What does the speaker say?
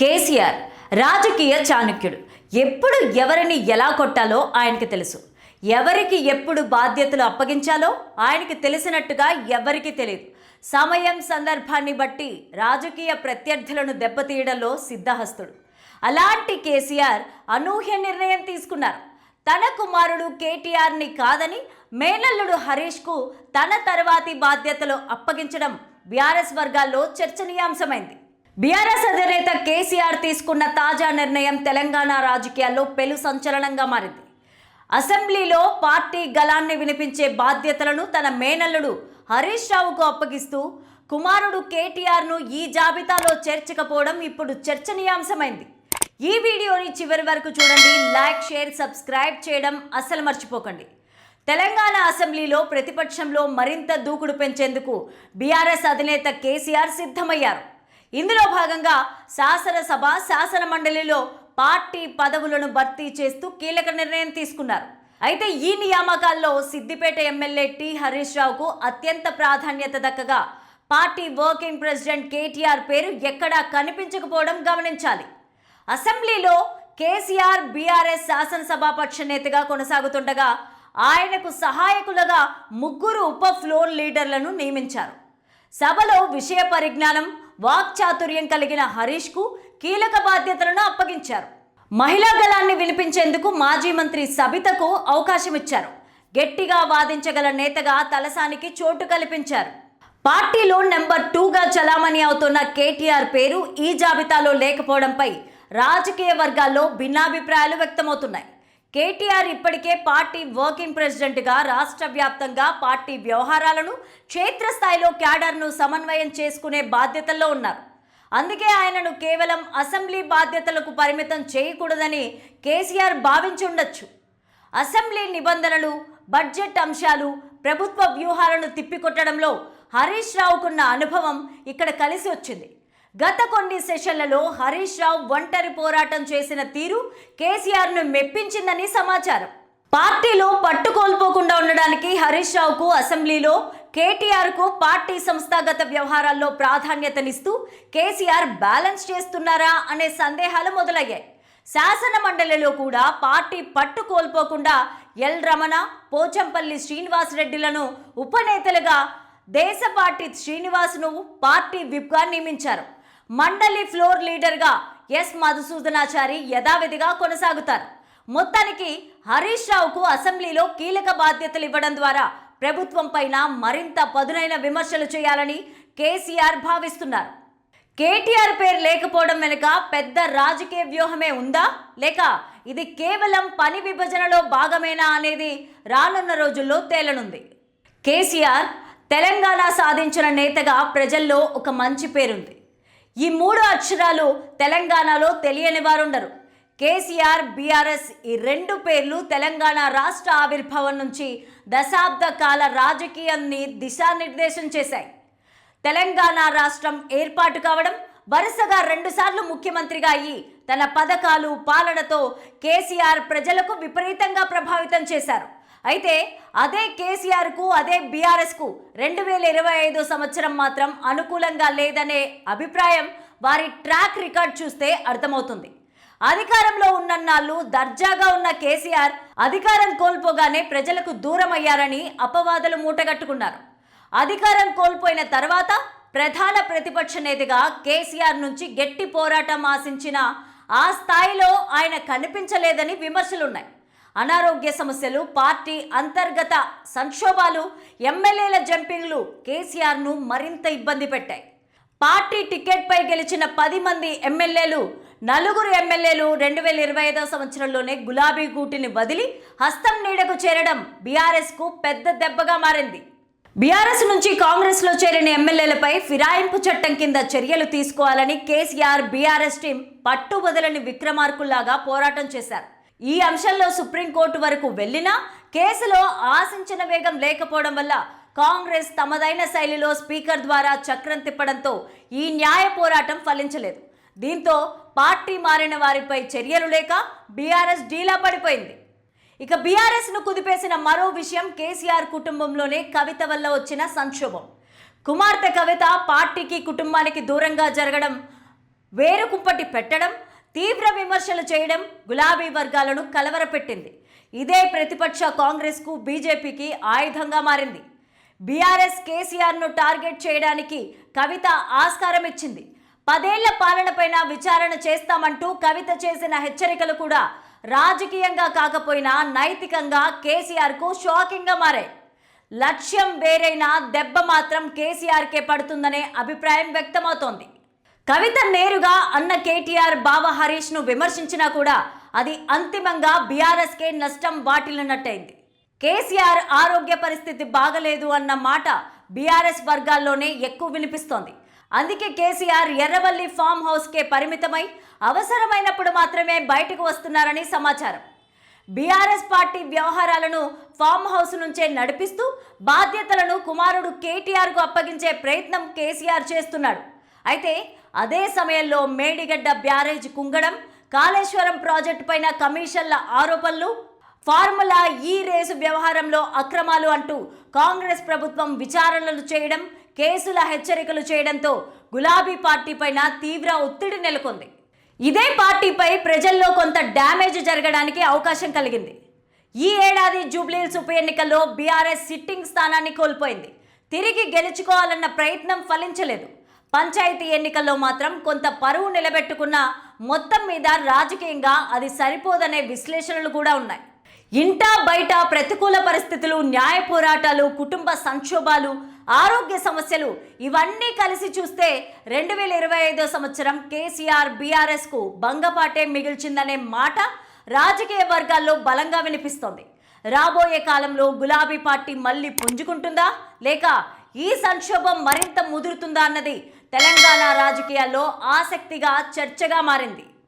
కేసీఆర్ రాజకీయ చాణక్యుడు. ఎప్పుడు ఎవరిని ఎలా కొట్టాలో ఆయనకి తెలుసు. ఎవరికి ఎప్పుడు బాధ్యతలు అప్పగించాలో ఆయనకి తెలిసినట్టుగా ఎవరికీ తెలియదు సమయం సందర్భాన్ని బట్టి రాజకీయ ప్రత్యర్థులను దెబ్బతీయడంలో సిద్ధహస్తుడు. అలాంటి కేసీఆర్ అనూహ్య నిర్ణయం తీసుకున్నారు. తన కుమారుడు కేటీఆర్ని కాదని మేనల్లుడు హరీష్కు తన తర్వాతి బాధ్యతలు అప్పగించడం బీఆర్ఎస్ వర్గాల్లో చర్చనీయాంశమైంది. బీఆర్ఎస్ అధినేత కేసీఆర్ తీసుకున్న తాజా నిర్ణయం తెలంగాణ రాజకీయాల్లో పెను సంచలనంగా మారింది. అసెంబ్లీలో పార్టీ గలాన్ని వినిపించే బాధ్యతలను తన మేనల్లుడు హరీష్ రావుకు అప్పగిస్తూ కుమారుడు కేటీఆర్ను ఈ జాబితాలో చేర్చకపోవడం ఇప్పుడు చర్చనీయాంశమైంది. ఈ వీడియోని చివరి వరకు చూడండి. లైక్ షేర్ సబ్స్క్రైబ్ చేయడం అస్సలు మర్చిపోకండి. తెలంగాణ అసెంబ్లీలో ప్రతిపక్షంలో మరింత దూకుడు పెంచేందుకు బీఆర్ఎస్ అధినేత కేసీఆర్ సిద్ధమయ్యారు. ఇందులో భాగంగా శాసనసభ శాసన మండలిలో పార్టీ పదవులను భర్తీ చేస్తూ కీలక నిర్ణయం తీసుకున్నారు. అయితే ఈ నియామకాల్లో సిద్దిపేట ఎమ్మెల్యే టి. హరీష్ రావుకు అత్యంత ప్రాధాన్యత దక్కగా పార్టీ వర్కింగ్ ప్రెసిడెంట్ కేటీఆర్ పేరు ఎక్కడా కనిపించకపోవడం గమనించాలి. అసెంబ్లీలో కేసీఆర్ బీఆర్ఎస్ శాసనసభాపక్ష నేతగా కొనసాగుతుండగా ఆయనకు సహాయకులుగా ముగ్గురు ఉప ఫ్లోర్ లీడర్లను నియమించారు. సభలో విషయ పరిజ్ఞానం వాక్చాతుర్యం కలిగిన హరీష్కు కీలక బాధ్యతలను అప్పగించారు. మహిళా దళాన్ని వినిపించేందుకు మాజీ మంత్రి సబితకు అవకాశం ఇచ్చారు. గట్టిగా వాదించగల నేతగా తలసానికి చోటు కల్పించారు. పార్టీలో నెంబర్ టూగా చలామణి అవుతున్న కేటీఆర్ పేరు ఈ జాబితాలో లేకపోవడంపై రాజకీయ వర్గాల్లో భిన్నాభిప్రాయాలు వ్యక్తమవుతున్నాయి. కేటీఆర్ ఇప్పటికే పార్టీ వర్కింగ్ ప్రెసిడెంట్గా రాష్ట్ర వ్యాప్తంగా పార్టీ వ్యవహారాలను క్షేత్రస్థాయిలో క్యాడర్ను సమన్వయం చేసుకునే బాధ్యతల్లో ఉన్నారు. అందుకే ఆయనను కేవలం అసెంబ్లీ బాధ్యతలకు పరిమితం చేయకూడదని కేసీఆర్ భావించి ఉండొచ్చు. అసెంబ్లీ నిబంధనలు బడ్జెట్ అంశాలు ప్రభుత్వ వ్యూహాలను తిప్పికొట్టడంలో హరీష్ రావుకున్న అనుభవం ఇక్కడ కలిసి వచ్చింది. గత కొన్ని సెషన్లలో హరీష్ రావు ఒంటరి పోరాటం చేసిన తీరు కేసీఆర్ను మెప్పించిందని సమాచారం. పార్టీలో పట్టు కోల్పోకుండా ఉండడానికి హరీష్ రావుకు అసెంబ్లీలో కేటీఆర్కు పార్టీ సంస్థాగత వ్యవహారాల్లో ప్రాధాన్యతనిస్తూ కేసీఆర్ బ్యాలెన్స్ చేస్తున్నారా అనే సందేహాలు మొదలయ్యాయి. శాసన మండలిలో కూడా పార్టీ పట్టు కోల్పోకుండా ఎల్ రమణ పోచంపల్లి శ్రీనివాసరెడ్డిలను ఉపనేతలుగా దేశ పార్టీ శ్రీనివాస్ను పార్టీ విప్గా నియమించారు. మండలి ఫ్లోర్ లీడర్గా ఎస్ మధుసూదనాచారి యథావిధిగా కొనసాగుతారు. మొత్తానికి హరీష్ రావుకు అసెంబ్లీలో కీలక బాధ్యతలు ఇవ్వడం ద్వారా ప్రభుత్వం పైన మరింత పదునైన విమర్శలు చేయాలని కేసీఆర్ భావిస్తున్నారు. కేటీఆర్ పేరు లేకపోవడం వెనుక పెద్ద రాజకీయ వ్యూహమే ఉందా? లేక ఇది కేవలం పని విభజనలో భాగమేనా అనేది రానున్న రోజుల్లో తేలనుంది. కేసీఆర్ తెలంగాణ సాధించిన నేతగా ప్రజల్లో ఒక మంచి పేరుంది. ఈ మూడు అక్షరాలు తెలంగాణలో తెలియని వారుండరు. కేసీఆర్ బీఆర్ఎస్ ఈ రెండు పేర్లు తెలంగాణ రాష్ట్ర ఆవిర్భావం నుంచి దశాబ్ద కాల రాజకీయాన్ని దిశానిర్దేశం చేశాయి. తెలంగాణ రాష్ట్రం ఏర్పాటు కావడం వరుసగా రెండుసార్లు ముఖ్యమంత్రిగా అయ్యి తన పథకాలు పాలనతో కేసీఆర్ ప్రజలకు విపరీతంగా ప్రభావితం చేశారు. అయితే అదే కేసీఆర్కు అదే బీఆర్ఎస్కు రెండు వేల ఇరవై ఐదు సంవత్సరం మాత్రం అనుకూలంగా లేదనే అభిప్రాయం వారి ట్రాక్ రికార్డ్ చూస్తే అర్థమవుతుంది. అధికారంలో ఉన్నన్నాళ్ళు దర్జాగా ఉన్న కేసీఆర్ అధికారం కోల్పోగానే ప్రజలకు దూరం అయ్యారని అపవాదులు మూటగట్టుకున్నారు. అధికారం కోల్పోయిన తర్వాత ప్రధాన ప్రతిపక్ష నేతగా కేసీఆర్ నుంచి గట్టి పోరాటం ఆశించిన ఆ స్థాయిలో ఆయన కనిపించలేదని విమర్శలున్నాయి. అనారోగ్య సమస్యలు పార్టీ అంతర్గత సంక్షోభాలు ఎమ్మెల్యేల జంపింగ్లు కేసీఆర్ను మరింత ఇబ్బంది పెట్టాయి. పార్టీ టికెట్పై గెలిచిన పది మంది ఎమ్మెల్యేలు నలుగురు ఎమ్మెల్యేలు రెండు వేల ఇరవై ఐదవ సంవత్సరంలోనే గులాబీ గూటిని వదిలి హస్తం నీడకు చేరడం బీఆర్ఎస్కు పెద్ద దెబ్బగా మారింది. బీఆర్ఎస్ నుంచి కాంగ్రెస్లో చేరిన ఎమ్మెల్యేలపై ఫిరాయింపు చట్టం కింద చర్యలు తీసుకోవాలని కేసీఆర్ బీఆర్ఎస్ టీం పట్టు వదలని విక్రమార్కుల్లాగా పోరాటం చేశారు. ఈ అంశంలో సుప్రీంకోర్టు వరకు వెళ్ళినా కేసులో ఆశించిన వేగం లేకపోవడం వల్ల కాంగ్రెస్ తమదైన శైలిలో స్పీకర్ ద్వారా చక్రం తిప్పడంతో ఈ న్యాయ పోరాటం ఫలించలేదు. దీంతో పార్టీ మారిన వారిపై చర్యలు లేక బీఆర్ఎస్ డీలా పడిపోయింది. ఇక బీఆర్ఎస్ను కుదిపేసిన మరో విషయం కేసీఆర్ కుటుంబంలోనే కవిత వల్ల వచ్చిన సంక్షోభం. కుమార్తె కవిత పార్టీకి కుటుంబానికి దూరంగా జరగడం వేరుకుంపటి పెట్టడం తీవ్ర విమర్శలు చేయడం గులాబీ వర్గాలను కలవరపెట్టింది. ఇదే ప్రతిపక్ష కాంగ్రెస్కు బీజేపీకి ఆయుధంగా మారింది. బీఆర్ఎస్ కేసీఆర్ను టార్గెట్ చేయడానికి కవిత ఆస్కారం ఇచ్చింది. పదేళ్ళ పాలనపైన విచారణ చేస్తామంటూ కవిత చేసిన హెచ్చరికలు కూడా రాజకీయంగా కాకపోయినా నైతికంగా కేసీఆర్కు షాకింగ్గా మారాయి. లక్ష్యం వేరైనా దెబ్బ మాత్రం కేసీఆర్కే పడుతుందనే అభిప్రాయం వ్యక్తమవుతోంది. కవిత నేరుగా అన్న కేటీఆర్ బావ హరీష్ను విమర్శించినా కూడా అది అంతిమంగా బీఆర్ఎస్ కే నష్టం వాటిల్లినట్టయింది. కేసీఆర్ ఆరోగ్య పరిస్థితి బాగలేదు అన్న మాట బీఆర్ఎస్ వర్గాల్లోనే ఎక్కువ వినిపిస్తోంది. అందుకే కేసీఆర్ ఎర్రవల్లి ఫామ్ హౌస్ కే పరిమితమై అవసరమైనప్పుడు మాత్రమే బయటకు వస్తున్నారని సమాచారం. బీఆర్ఎస్ పార్టీ వ్యవహారాలను ఫామ్ హౌస్ నుంచే నడిపిస్తూ బాధ్యతలను కుమారుడు కేటీఆర్కు అప్పగించే ప్రయత్నం కేసీఆర్ చేస్తున్నాడు. అయితే అదే సమయంలో మేడిగడ్డ బ్యారేజ్ కుంగడం కాళేశ్వరం ప్రాజెక్టు పైన కమిషన్ల ఆరోపణలు ఫార్ములా ఈ రేసు వ్యవహారంలో అక్రమాలు అంటూ కాంగ్రెస్ ప్రభుత్వం విచారణలు చేయడం కేసుల హెచ్చరికలు చేయడంతో గులాబీ పార్టీ పైన తీవ్ర ఒత్తిడి నెలకొంది. ఇదే పార్టీపై ప్రజల్లో కొంత డ్యామేజ్ జరగడానికి అవకాశం కలిగింది. ఈ ఏడాది జూబ్లీహిల్స్ ఉప ఎన్నికల్లో బీఆర్ఎస్ సిట్టింగ్ స్థానాన్ని కోల్పోయింది. తిరిగి గెలుచుకోవాలన్న ప్రయత్నం ఫలించలేదు. పంచాయతీ ఎన్నికల్లో మాత్రం కొంత పరువు నిలబెట్టుకున్న మొత్తం మీద రాజకీయంగా అది సరిపోదనే విశ్లేషణలు కూడా ఉన్నాయి. ఇంటా బయట ప్రతికూల పరిస్థితులు న్యాయ పోరాటాలు కుటుంబ సంక్షోభాలు ఆరోగ్య సమస్యలు ఇవన్నీ కలిసి చూస్తే రెండు వేల ఇరవై ఐదో సంవత్సరం కేసీఆర్ బీఆర్ఎస్కు భంగపాటే మిగిల్చిందనే మాట రాజకీయ వర్గాల్లో బలంగా వినిపిస్తోంది. రాబోయే కాలంలో గులాబీ పార్టీ మళ్ళీ పుంజుకుంటుందా? లేక ఈ సంక్షోభం మరింత ముదురుతుందా అన్నది తెలంగాణ రాజకీయాల్లో ఆసక్తిగా చర్చగా మారింది.